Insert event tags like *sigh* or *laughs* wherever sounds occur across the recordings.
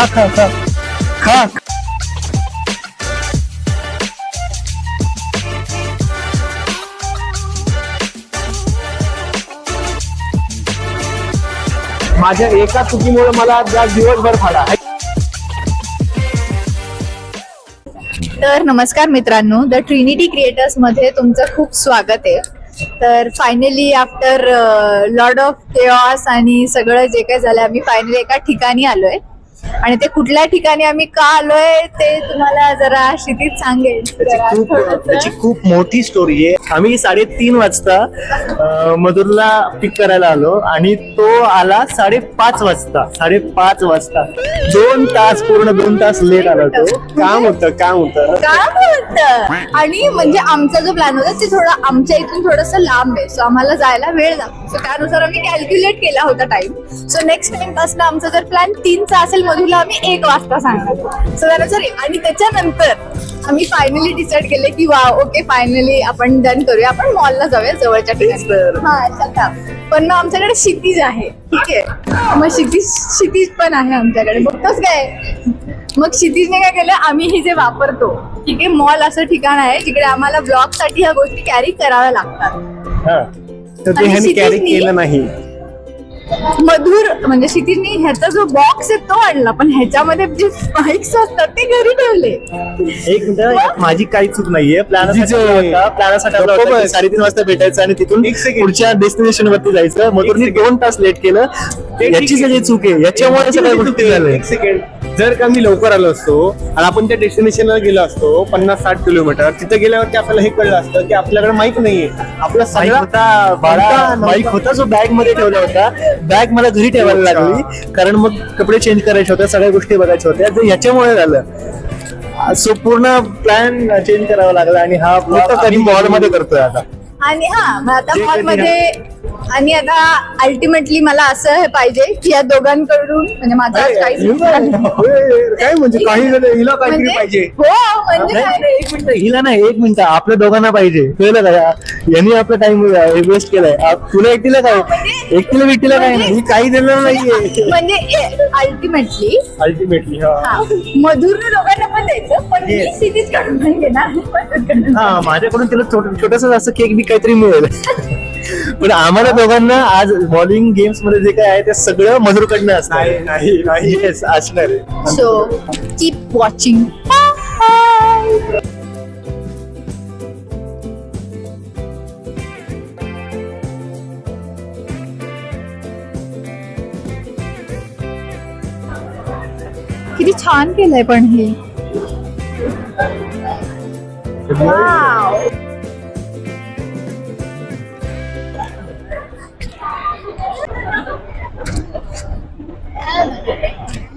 खा खा खा. खा. माझ्या एका चुकीमुळे मला आज दिवसभर फाडा. तर नमस्कार मित्रांनो द ट्रिनिटी क्रिएटर्समध्ये तुमचं खूप स्वागत आहे. तर finally after lord of chaos आणि सगळं जे काही झालं आम्ही फायनली एका ठिकाणी आलोय. आणि ते कुठल्या ठिकाणी आम्ही का आलोय ते तुम्हाला जरा क्षितिज सांगेल त्याची जरा खूप थोडंसं. त्याची खूप मोठी स्टोरी आहे. आम्ही साडेतीन वाजता अं, मधुरला पिक करायला आलो आणि तो आला साडेपाच वाजता साडेपाच वाजता. दोन तास पूर्ण दोन तास लेट आला तो. काम होतं काम होतं. काय बोलत आणि म्हणजे आमचा जो प्लॅन होता ते थोडं आमच्या इथून थोडस लांब आहे. सो आम्हाला जायला वेळ लागतो. सो त्यानुसार आम्ही कॅल्क्युलेट केला होता टाइम सो नेक्स्ट टाइमपासून आमचा जर प्लॅन तीनचा असेल मधुला आम्ही एक वाजता सांगणार. सो त्यानुसार आणि त्याच्यानंतर आम्ही फायनली डिसाईड केले की वा ओके फायनली आपण डन करूया. आपण मॉलला जाऊया जवळच्या ठिकाणी. हा पण मग आमच्याकडे क्षितिज आहे ठीक आहे. मग क्षितिज क्षितिज पण आहे आमच्याकडे. बघतोच काय? मग क्षितिजने काय केलं? आम्ही हे जे वापरतो ठीक आहे मॉल असं ठिकाण आहे जिकडे आम्हाला ब्लॉगसाठी ह्या गोष्टी कॅरी कराव्या लागतात. हा. कॅरी केलं नाही. मधुर म्हणजे क्षितिजने ह्याचा जो बॉक्स आहे तो आणला पण ह्याच्यामध्ये जे स्पाइक्स असतात ते घरी ठेवले. एक मिनिट माझी काही चूक नाहीये. होता प्लॅनासाठी. साडेतीन वाजता भेटायचं आणि तिथून. पुढच्या डेस्टिनेशन वरती जायचं. मधुरने. दोन तास लेट केलं. याची. सगळी चूक आहे. याच्यामुळे सगळ्या गोष्टी झाल्या. एक सेकंड जर का मी लवकर आलो असतो आणि आपण त्या डेस्टिनेशनला गेलो असतो पन्नास साठ किलोमीटर तिथे गेल्यावरती आपल्याला हे कळलं असतं की आपल्याकडे माहीत नाहीये. आपला सगळा होता बाईक होता जो बॅगमध्ये ठेवला होता. बॅग मला घरी ठेवायला लागली. कारण मग कपडे चेंज करायचे होते सगळ्या गोष्टी बघायच्या होत्या. तर याच्यामुळे झालं. सो पूर्ण प्लॅन चेंज करावा लागला आणि हा कधी मॉलमध्ये करतोय आता? आणि हा मग आता जे मॉल कधी मध्ये आणि आता अल्टिमेटली मला असं हे पाहिजे की या दोघांकडून म्हणजे माझा आज काहीच काय म्हणजे काही झालं हिला काहीतरी म्हणजे पाहिजे. हो म्हणजे काय? एक मिनिट हिला नाही एक मिनिट आपल्या दोघांना पाहिजे. कळलं का? यांनी आपला टाइम वेस्ट केलाय. तुला एकटीला काय? म्हणजे- एकटीला व्यक्तीला काय नाही? ही काही दिलं नाहीये. म्हणजे अल्टिमेटली अल्टिमेटली हा. मधुरने दोघांना पण द्यायचं पण मी Yes. सिटीज काढून पण घेणार. हा माझ्याकडून तिला छोटस असं केक बी काहीतरी मिळेल. *laughs* पण आम्हाला दोघांना आज बॉलिंग गेम्समध्ये जे काय आहे ते सगळं मधुरकडनं असणार नाही नाही नाही. येस असणार आहे. सो कीप वॉचिंग किती छान केलंय पण हे.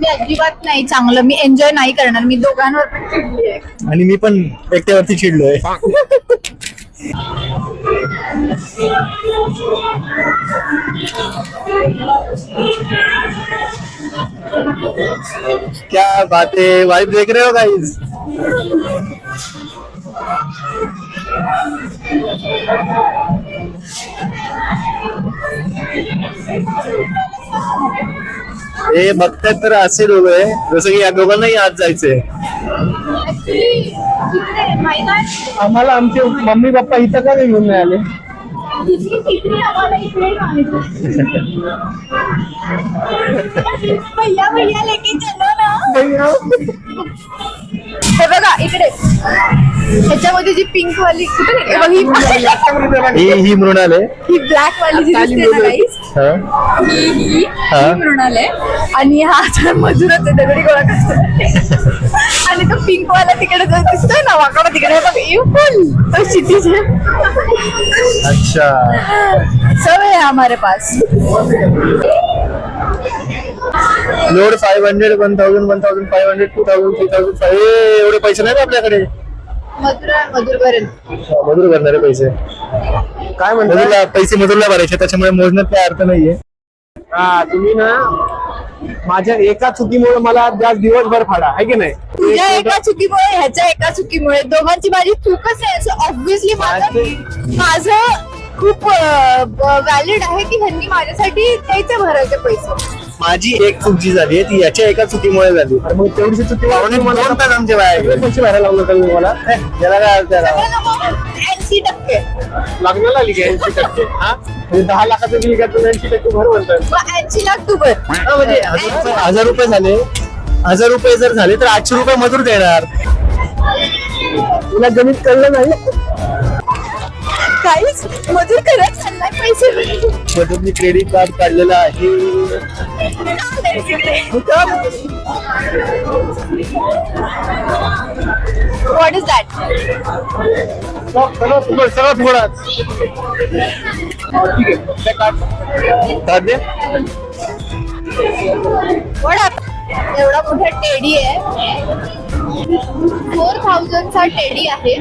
मी अजिबात नाही चांगलं. मी एन्जॉय नाही करणार. मी दोघांवर पण चिडली आहे आणि मी पण एकट्यावरती चिडलोय. क्या बात है? वाइफ देख रहे हो गाइस हे बघतात तर असे दोघं आहे. जसं की या दोघांनाही आज जायचंय. आम्हाला आमचे मम्मी पप्पा इथं का नाही घेऊन नाही आले? *laughs* भैया भैया लेके चलो। हे बघा इकडे. ह्याच्यामध्ये जी पिंक वाली कुठे? हे बघ, ही ही ही मृणाल आहे. ही ब्लॅक वाली जी दिसते ना guys, हा. ही ही हा. ही मृणाल आहे. आणि हा तर मधुरच आहे दगडी गोळा करतो आणि तो पिंक वाला तिकडे जो दिसतोय ना वाकडा तिकडे. फुल. तो क्षितिज है अच्छा. सब है हमारे pass. Load five hundred one thousand one thousand five hundred two thousand three thousand five एवढे पैसे नाही आपल्याकडे. मधुरा भरणारे पैसे. काय म्हणतो मधुरला पैसे मधुरला भरायचे त्याच्यामुळे मोजण्यात काही अर्थ नाहीये. हा तुम्ही ना माझ्या एका चुकीमुळे मला आज दिवसभर फाडा आहे की नाही? तुझ्या एका चुकीमुळे ह्याच्या एका चुकीमुळे. दोघांची माझी चूकच आहे असं ऑब्विसली माझं माझं खूप व्हॅलिड आहे की ह्यांनी माझ्यासाठी द्यायचे भरायचे पैसे. माझी एक चूक जी झाली ती याच्या एका चुकीमुळे झाली. अरे मग तेवढीशी चुकी पावणे दोन तास आमचे वाया गेले. पैसे भरायला लावलं का मी मला त्याला काय अर्थ आहे? ऐंशी टक्के. लग्नाला आली की ऐंशी टक्के. हा? म्हणजे दहा लाखाचं बिल घ्या ऐंशी टक्के भर मग ऐंशी लाख तू भर. हा, म्हणजे हजार रुपये- हजार रुपये झाले. हजार रुपये जर झाले तर आठशे रुपये मजूर देणार. तुला गणित कळलं नाही? काहीच मजूर करत चाललाय पैसे मजूर मी क्रेडिट कार्ड काढलेलं आहे. व्हॉट इज दॅट सगळं. कार्ड दे व्हॉट एवढा मोठा टेडी आहे. फोर थाउजंडचा टेडी आहे.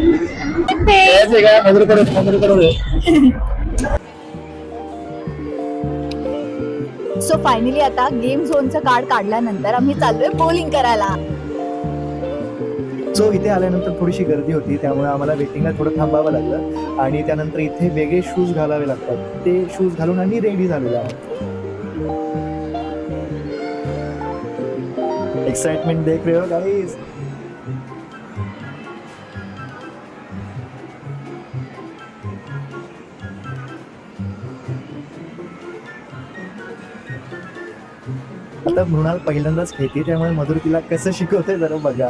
सो फायनली आता गेम झोनचं कार्ड काढल्यानंतर आम्ही चाललोय बॉलिंग करायला. सो इथे आल्यानंतर थोडीशी गर्दी होती त्यामुळे आम्हाला वेटिंगला थोडं थांबावं लागलं. आणि त्यानंतर इथे वेगळे शूज घालावे लागतात. ते शूज घालून आम्ही रेडी झालेलो आहोत. एक्साइटमेंट देख रहे हो गाइस आता मृणाल पहिल्यांदाच खेळते त्यामुळे मधुर तिला कसं शिकवते जरा बघा.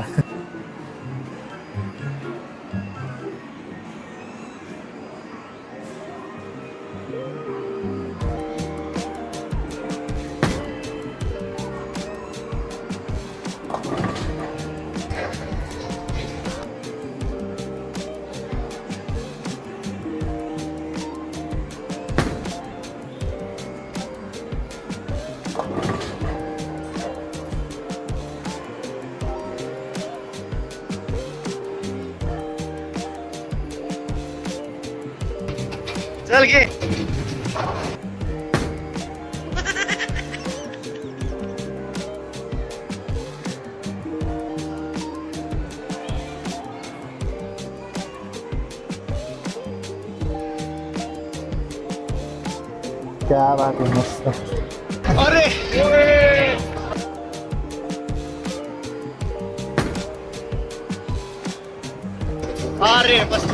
चल घे क्या बात है मस्त अरे अरे बस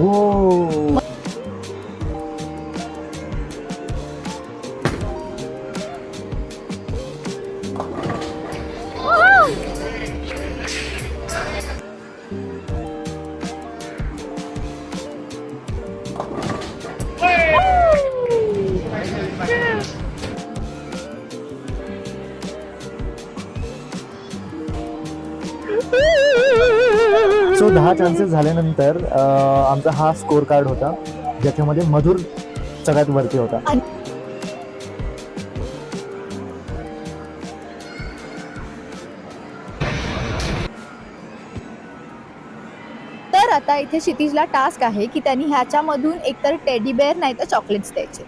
हो मॅचेस झाल्यानंतर आमचा हा स्कोअर कार्ड होता ज्याच्यामध्ये मधुर सगळ्यात वरती होता. तर आता इथे क्षितिजला टास्क आहे की त्यांनी ह्याच्यामधून एकतर टेडी बेअर नाही तर चॉकलेट्स द्यायचे.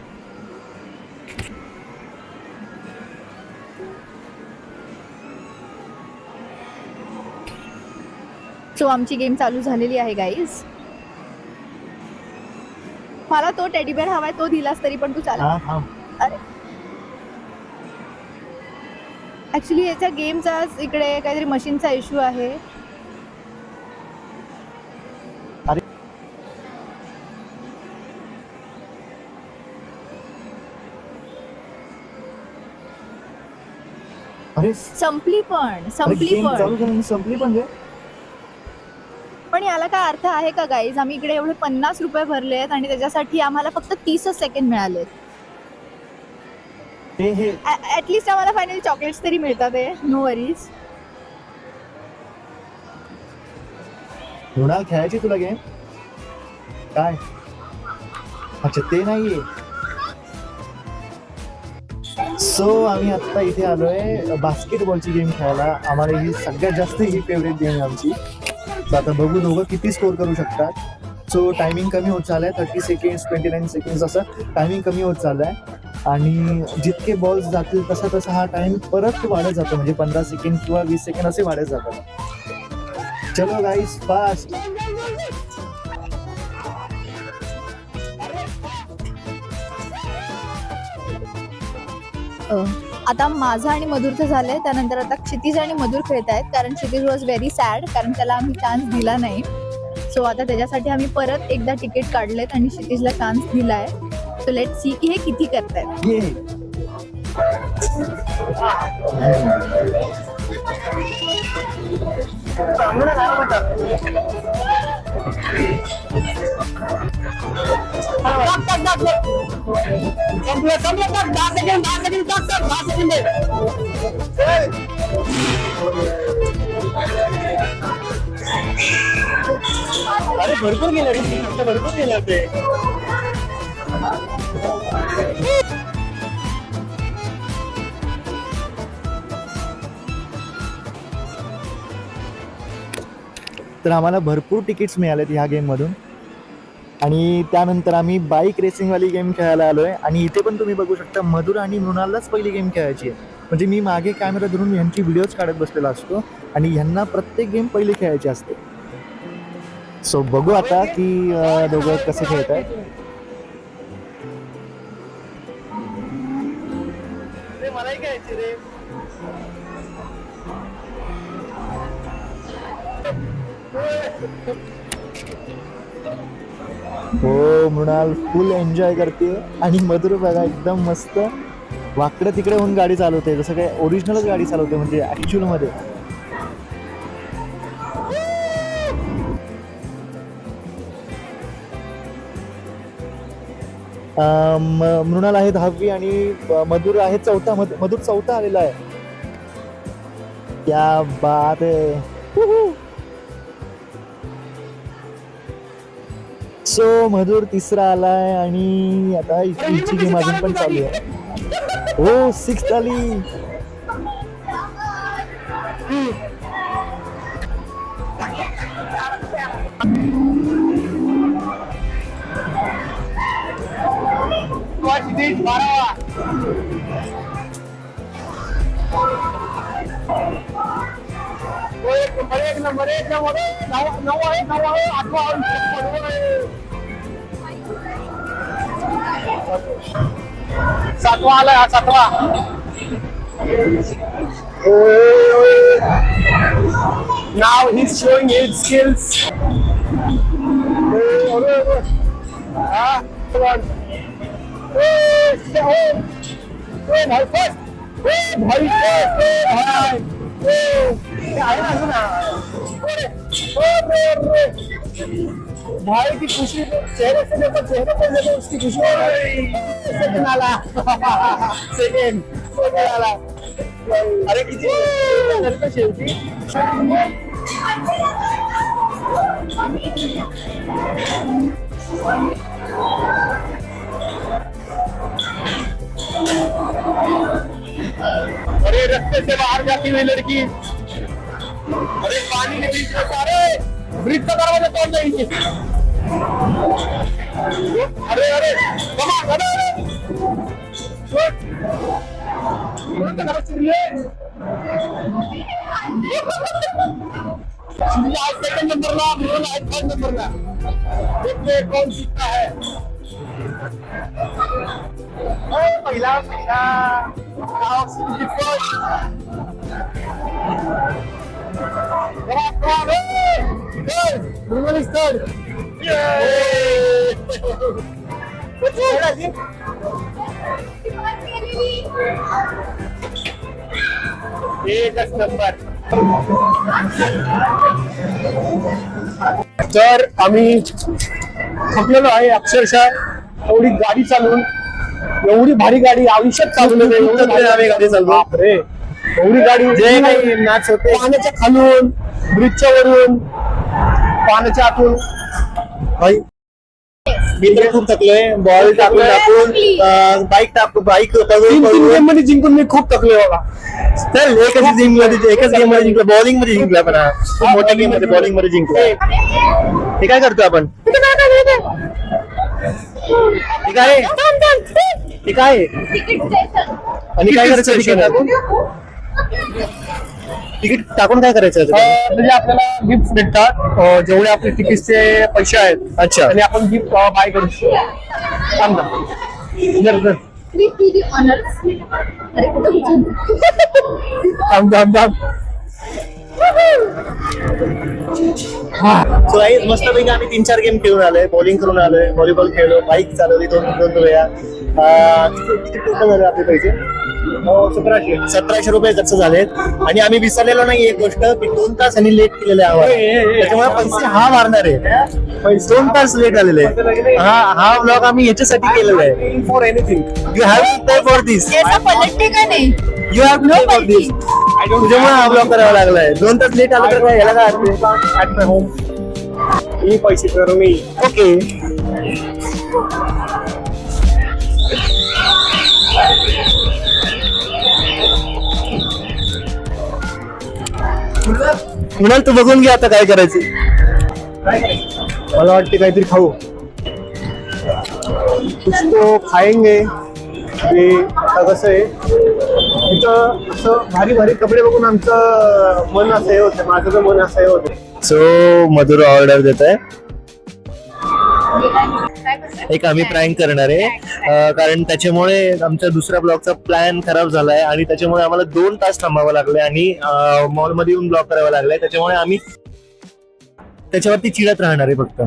सो आमची गेम चालू झालेली आहे गाईज मला तो टेडी बेअर हवाय तो दिलास तरी पण तू हा हा. अरे. ऍक्च्युली याच्या गेमचा इकडे काहीतरी मशीनचा इश्यू आहे. संपली पण संपली पण. चालू संपली पण पण याला काय अर्थ आहे का गाईज आम्ही इकडे एवढे पन्नास रुपये भरले आहेत आणि त्याच्यासाठी आम्हाला फक्त तीसच सेकंड मिळाले ऍटलिस्ट आम्हाला फायनली चॉकलेट्स तरी मिळतात नो वरीज मृणाल खेळायची तुला गेम काय? अच्छा ते नाहीये. सो आम्ही आता इथे आलोय. बास्केटबॉलची गेम खेळायला. आम्हाला ही सगळ्यात जास्त ही फेवरेट गेम आहे आमची. आता बघू दोघं किती स्कोर करू शकतात. सो टायमिंग कमी होत चाललंय. Thirty seconds twenty nine seconds असं टायमिंग कमी होत चाललंय. आणि जितके बॉल्स जातील तसा तसा हा टाइम परत वाढत जातो. म्हणजे पंधरा सेकंड किंवा वीस सेकंड असे वाढत जातात. चलो गाईस फास्ट Oh. आता माझं आणि मधुरचं झालंय त्यानंतर आता क्षितिज आणि मधुर खेळत आहेत कारण क्षितिज वॉज व्हेरी सॅड कारण त्याला आम्ही चान्स दिला नाही. सो आता त्याच्यासाठी आम्ही परत एकदा तिकीट काढलेत आणि क्षितिजला चान्स दिलाय. सो लेट सी की हे किती करतायत. अरे भरपूर गेलं रे भरपूर गेलं ते तर आम्हाला भरपूर तिकीट्स मिळालेत ह्या गेममधून आणि त्यानंतर आम्ही बाईक रेसिंगवाली गेम खेळायला आलो आहे आणि इथे पण तुम्ही बघू शकता मधुर आणि मृणाललाच पहिली गेम खेळायची आहे. म्हणजे मी मागे कॅमेरा धरून ह्यांची व्हिडिओज काढत बसलेला असतो. आणि ह्यांना प्रत्येक गेम पहिली खेळायची असते. सो बघू आता की दोघं कसे खेळत आहेत मलाही खेळायची रे. हो मृणाल फुल एन्जॉय करते. आणि मधुर बघा एकदम मस्त. वाकडं तिकडे होऊन गाडी चालवते. जसं काय ओरिजिनलच गाडी चालवते म्हणजे ऍक्च्युअलमध्ये. अं, मृणाल आहे दहावी आणि मधुर आहे चौथा मधुर चौथा आलेला आहे. क्या बात आहे. सो मधुर तिसरा आलाय आणि आता हिची गेम अजून पण चालू आहे. हो सिक्स आली एक नंबर एक नंबर नऊ नऊ आहे नऊ आहे आठवा सातवा आलाय हा सातवा Now he's showing his skills. Ah, come on. Hey, stay home. Hey, भाई first. Hey, भाई first. Hey, भाई. Hey, ये आहे ना अजून हा. अरे, अरे, अरे. भाई की खुशी चेहरे से देखो, चेहरे पे देखो, उसकी खुशी अरे अरे, रस्ते से बाहर जाती हुई लड़की। अरे, पानी के बीच में सारे ब्रिज का दरवाजा तोड़ देंगे अरे अरे कमा अरे. अरे आज सेकंड नंबर ना रोल आज थर्ड नंबर ना देखते कौन जीतता है ओ पहिला. पहिला गाव Bruno that? एकच नंबर तर आम्ही थकलेलो आहे अक्षरशः एवढी गाडी चालवून एवढी भारी गाडी आयुष्यात चालवली नाही एवढं भारी आम्ही गाडी चालवू बापरे एवढी गाडी जे काही मॅच होते पाण्याच्या खालून ब्रिजच्या वरून पाण्याच्या आतून भाई मी तर खूप थकलोय बॉल टाकून टाकून बाईक टाकून बाईक गेम मध्ये जिंकून मी खूप थकलोय बाबा. तर एकच गेम मध्ये एकच गेम मध्ये जिंकला. बॉलिंग मध्ये जिंकला पण हा. खूप मोठ्या गेम मध्ये बॉलिंग मध्ये जिंकला. हे काय करतो आपण? हे काय? हे काय? आणि काय करायचं तिकीट टाकून काय करायचं म्हणजे आपल्याला गिफ्ट भेटतात अं, जेवढे आपले तिकीटचे पैसे आहेत अच्छा आणि आपण गिफ्ट बाय करू शकतो थांब ना. जर-. अरे कुठं? थांब थांब थांब सो काही मस्तपैकी आम्ही तीन चार गेम खेळून आलोय. बॉलिंग करून आलोय व्हॉलीबॉल खेळलो बाईक चालवली दोन दोन वेळा अं, किती किती टोटल झाले आपले पैसे? सतराशे. सतराशे रुपये खर्च झालेत. आणि आम्ही विसरलेलो नाही एक गोष्ट की दोन तास यांनी लेट केलेले आहे त्याच्यामुळे पैसे हा मारणार आहे. दोन तास लेट आलेले. हा हा ब्लॉग आम्ही याच्यासाठी केलेला आहे. For anything you have to pay for this पलटते का नाही? यू हॅव फॉर दिस तुझ्यामुळे हा ब्लॉग करावा लागलाय. दोन तास लेट आलं तर काय याला काय अर्थ आहे? ऍट माय होम मी पैसे करू मी. ओके कुणाल तू बघून घे आता काय करायचं. मला वाटते काहीतरी खाऊ. कुछ तो खाएंगे. ते आता कसं आहे? तिथं असं भारी भारी कपडे बघून आमचं मन असं हे होतं माझं मन असं हे होतं. सो मधुर ऑर्डर देत आहे? एक आम्ही प्रँक करणार आहे. अं, कारण त्याच्यामुळे आमच्या दुसऱ्या ब्लॉगचा प्लॅन खराब झालाय आणि त्याच्यामुळे आम्हाला दोन तास थांबावं लागलंय आणि मॉलमध्ये येऊन ब्लॉक करावं लागलाय. त्याच्यामुळे आम्ही त्याच्यावरती चिडत राहणार आहे फक्त.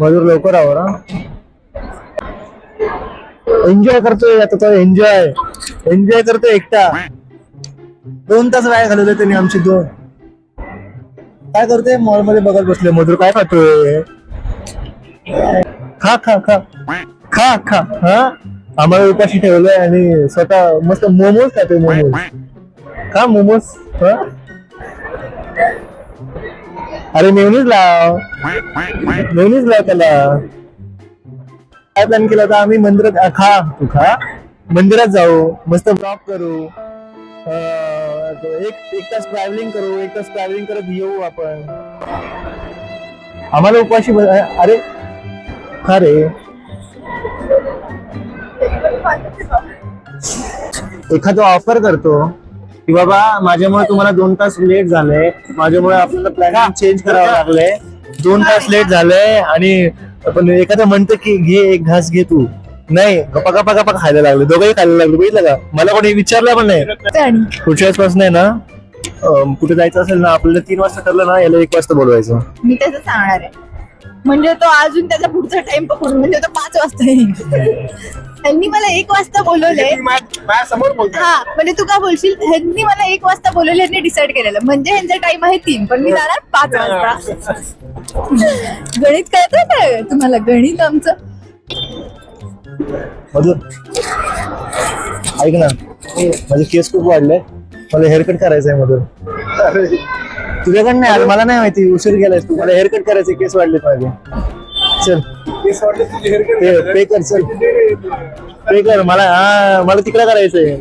मधुर लवकर आवर एन्जॉय करतोय आता तो एन्जॉय एन्जॉय करतोय एकटा. दोन तास वाया घालवले त्यांनी आमची दोन. काय करतोय? मॉलमध्ये बघत बसले मधुर काय खातोय? खा खा खा. खा खा. हा? आम्हाला उपाशी ठेवलंय आणि स्वतः मस्त मोमोज खातोय मोमोज. खा मोमोज. हा? अरे मेवणीच लाव. मेवणीच लाव त्याला. काय प्लॅन केला होता? आम्ही मंदिरात खा तू खा. मंदिरात जाऊ मस्त ब्लॉक करू. अं, एक एक तास ट्रॅव्हलिंग करू एक तास ट्रॅव्हलिंग करत येऊ आपण. आम्हाला उपाशी ब- अरे खा रे? एखादा ऑफर करतो. की बाबा माझ्यामुळे तुम्हाला दोन तास लेट झालंय. माझ्यामुळे आपल्याला प्लॅन चेंज करावं लागलंय. दोन तास लेट झालंय आणि पण एखादं म्हणतं की घे एक घास घे तू. नाही गप्पा गप्पा गप्पा खायला लागले. दोघंही खायला लागले. बघितलं का? मला कोणी विचारलं पण नाही. पुढच्या वेळेसपासून आहे ना कुठे जायचं असेल ना आपल्याला तीन वाजता ठरलं ना याला एक वाजता बोलवायचं. मी त्याचं सांगणार आहे. म्हणजे तो अजून त्याचा पुढचा टाइम पकडून म्हणजे तो पाच वाजता येईल. त्यांनी मला एक वाजता बोलवलंय. माझ्यासमोर बोलतो हा म्हणजे तू काय बोलशील? ह्यांनी मला एक वाजता बोलवले ह्यांनी डिसाईड केलेलं. म्हणजे ह्यांचा टाइम आहे तीन पण मी जाणार पाच वाजता. गणित कळतं काय? तुम्हाला गणित आमचं? ऐक ना माझे केस खूप वाढले मला हेअरकट करायचं आहे मधुर तुझ्याकडे नाही आलं मला नाही माहिती. उशीर गेलाय तू. मला हेअरकट करायचे केस वाढले माझे चल. पे कर चल. पे कर. मला हा मला तिकडे करायचंय.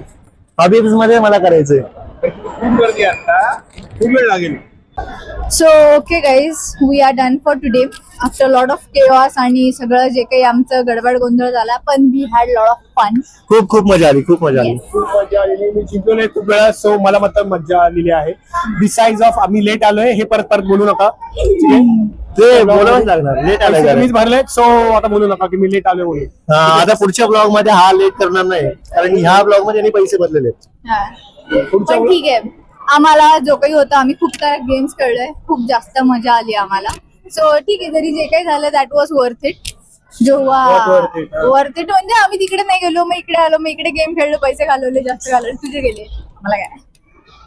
हॉबीजमध्ये मला करायचंय. खूप गर्दी आहे आता. खूप वेळ लागेल. So okay guys we are done for today after lot of chaos आणि सगळं जे काही आमचं गडबड गोंधळ झाला पण we had lot of fun खूप खूप मजा आली खूप मजा आली. खूप मजा आलेली मी जिंकलो नाही खूप वेळा सो मला मात्र मजा आलेली आहे. बिसाइड ऑफ आम्ही लेट आलोय हे परत परत बोलू नका. ठीक आहे? ते बोलावंच लागणार लेट आलाय पैसे जरा. मीच भरले सो आता बोलू नका की मी लेट आलोय हा, आता पुढच्या ब्लॉगमध्ये हा लेट करणार नाही कारण ह्या ब्लॉगमध्ये यांनी पैसे भरलेले आहेत. पुढच्या पण ठीक आहे. आम्हाला जो काही होतं आम्ही खूप साऱ्या गेम्स खेळलोय. खूप जास्त मजा आली आम्हाला. सो ठीक आहे जरी जे काही झालं दॅट वॉज वर्थ इट जेव्हा What worth it, हा. वर्थ इट म्हणजे आम्ही तिकडे नाही गेलो मग इकडे आलो मग इकडे गेम खेळलो पैसे घालवले जास्त घालवले. तुझे गेले. मला काय?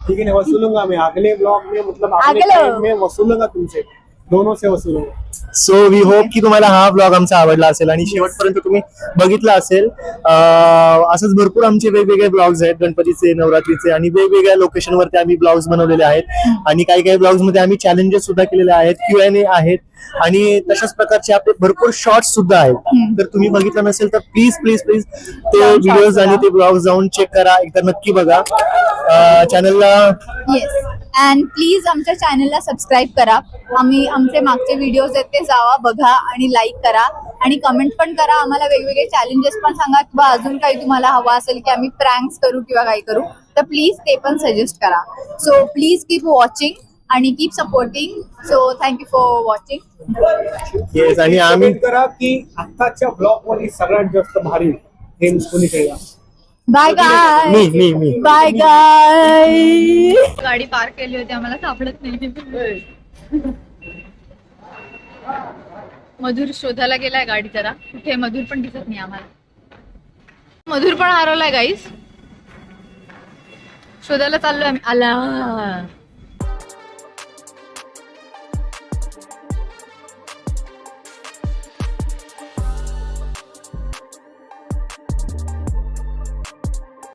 ठीक है वसूलूंगा मैं. अगले ब्लॉग में मतलब अगले अगले- टाइम में वसूलूंगा तुमसे दोनों से वसूलूंगा सो वी होप की तुम्हाला हा ब्लॉग आमचा आवडला असेल आणि शेवटपर्यंत तुम्ही बघितला असेल. अं, असंच भरपूर आमचे वेगवेगळे ब्लॉग्स आहेत गणपतीचे नवरात्रीचे आणि वेगवेगळ्या लोकेशन वरती आम्ही ब्लॉग्स बनवलेले आहेत. आणि काही काही ब्लॉग्समध्ये आम्ही चॅलेंजेस सुद्धा केलेले आहेत क्यू एन ए आहेत. आणि तशाच प्रकारचे आपले भरपूर शॉर्ट्स सुद्धा आहेत. तर तुम्ही बघितलं नसेल तर प्लीज प्लीज प्लीज ते जाऊन व्हिडिओज आणि. ते ब्लॉग जाऊन चेक करा. एकदा नक्की बघा. चॅनलला येस अँड प्लीज आमच्या चॅनलला सबस्क्राईब करा. आम्ही आमचे मागचे व्हिडिओज आहेत ते जावा बघा आणि लाईक करा. आणि कमेंट पण करा. आम्हाला वेगवेगळे चॅलेंजेस पण सांगा किंवा अजून काही तुम्हाला हवा असेल की आम्ही प्रँक्स करू किंवा काही करू तर प्लीज ते पण सजेस्ट करा. सो प्लीज कीप वॉचिंग आणि keep supporting so thank you for watching yes आणि आम्ही करा की आताच्या ब्लॉगमध्ये सगळ्यात जास्त भारी गेम कोणी खेळला? बाय गाय मी मी मी बाय गाय गाडी पार्क केली होती आम्हाला सापडत नाही. मधुर शोधायला गेलाय गाडी जरा. कुठे मधुर पण दिसत नाही आम्हाला. मधुर पण हरवलाय गाईस शोधायला चाललोय आम्ही. आला.